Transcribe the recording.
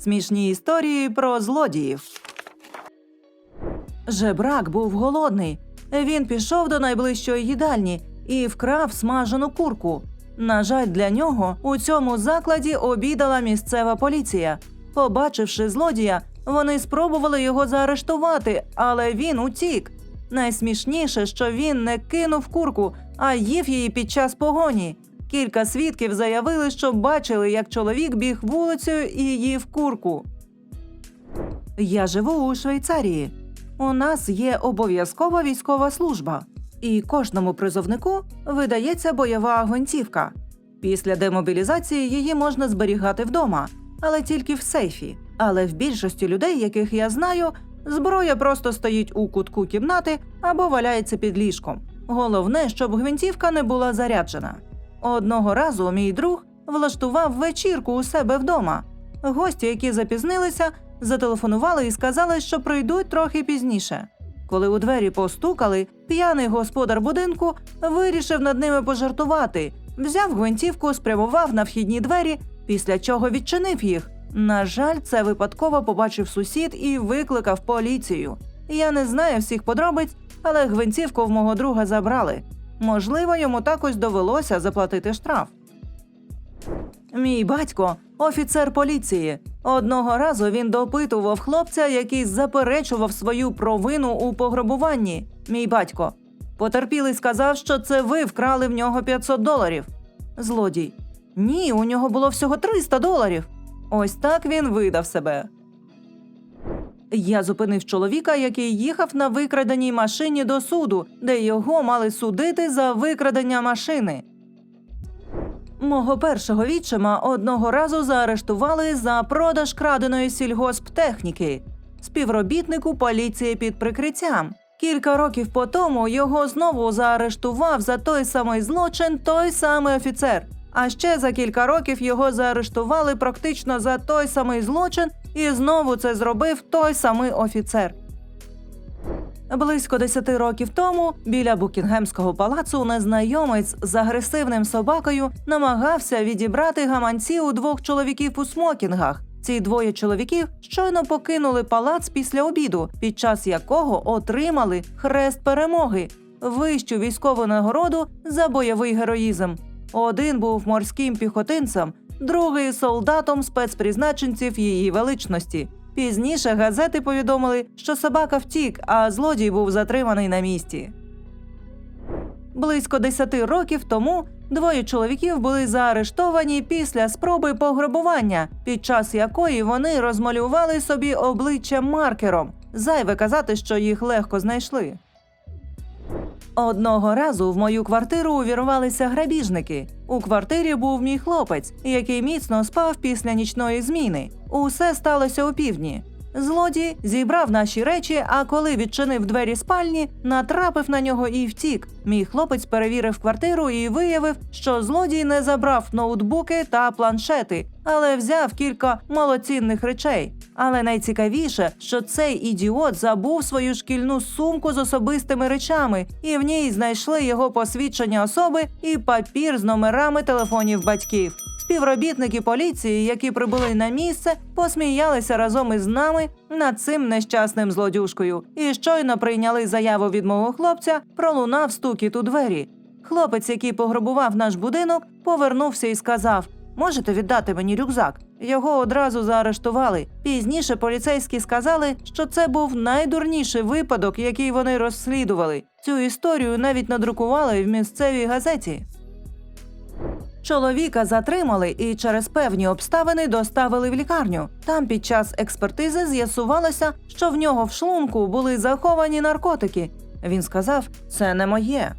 Смішні історії про злодіїв. Жебрак був голодний. Він пішов до найближчої їдальні і вкрав смажену курку. На жаль, для нього у цьому закладі обідала місцева поліція. Побачивши злодія, вони спробували його заарештувати, але він утік. Найсмішніше, що він не кинув курку, а їв її під час погоні. Кілька свідків заявили, що бачили, як чоловік біг вулицею і їв курку. Я живу у Швейцарії. У нас є обов'язкова військова служба, і кожному призовнику видається бойова гвинтівка. Після демобілізації її можна зберігати вдома, але тільки в сейфі. Але в більшості людей, яких я знаю, зброя просто стоїть у кутку кімнати або валяється під ліжком. Головне, щоб гвинтівка не була заряджена. Одного разу мій друг влаштував вечірку у себе вдома. Гості, які запізнилися, зателефонували і сказали, що прийдуть трохи пізніше. Коли у двері постукали, п'яний господар будинку вирішив над ними пожартувати, взяв гвинтівку, спрямував на вхідні двері, після чого відчинив їх. На жаль, це випадково побачив сусід і викликав поліцію. Я не знаю всіх подробиць, але гвинтівку в мого друга забрали. Можливо, йому також довелося заплатити штраф. Мій батько офіцер поліції. Одного разу він допитував хлопця, який заперечував свою провину у пограбуванні. Мій батько. Потерпілий сказав, що це ви вкрали в нього 500 доларів. Злодій. Ні, у нього було всього 300 доларів. Ось так він видав себе. Я зупинив чоловіка, який їхав на викраденій машині до суду, де його мали судити за викрадення машини. Мого першого відчима одного разу заарештували за продаж краденої сільгосптехніки. Співробітнику поліції під прикриттям. Кілька років по тому його знову заарештував за той самий злочин той самий офіцер. А ще за кілька років його заарештували практично за той самий злочин, і знову це зробив той самий офіцер. Близько 10 років тому біля Букінгемського палацу незнайомець з агресивним собакою намагався відібрати гаманці у двох чоловіків у смокінгах. Ці двоє чоловіків щойно покинули палац після обіду, під час якого отримали хрест перемоги, вищу військову нагороду за бойовий героїзм. Один був морським піхотинцем, другий солдатом спецпризначенців її величності. Пізніше газети повідомили, що собака втік, а злодій був затриманий на місці. Близько 10 років тому двоє чоловіків були заарештовані після спроби пограбування, під час якої вони розмалювали собі обличчя маркером. Зайве казати, що їх легко знайшли. Одного разу в мою квартиру увірвалися грабіжники. У квартирі був мій хлопець, який міцно спав після нічної зміни. Усе сталося у півдні. Злодій зібрав наші речі, а коли відчинив двері спальні, натрапив на нього і втік. Мій хлопець перевірив квартиру і виявив, що злодій не забрав ноутбуки та планшети, але взяв кілька малоцінних речей. Але найцікавіше, що цей ідіот забув свою шкільну сумку з особистими речами, і в ній знайшли його посвідчення особи і папір з номерами телефонів батьків. Співробітники поліції, які прибули на місце, посміялися разом із нами над цим нещасним злодюшкою і щойно прийняли заяву від мого хлопця, пролунав стукіт у двері. Хлопець, який пограбував наш будинок, повернувся і сказав: Можете віддати мені рюкзак? Його одразу заарештували. Пізніше поліцейські сказали, що це був найдурніший випадок, який вони розслідували. Цю історію навіть надрукували в місцевій газеті. Чоловіка затримали і через певні обставини доставили в лікарню. Там під час експертизи з'ясувалося, що в нього в шлунку були заховані наркотики. Він сказав: це не моє.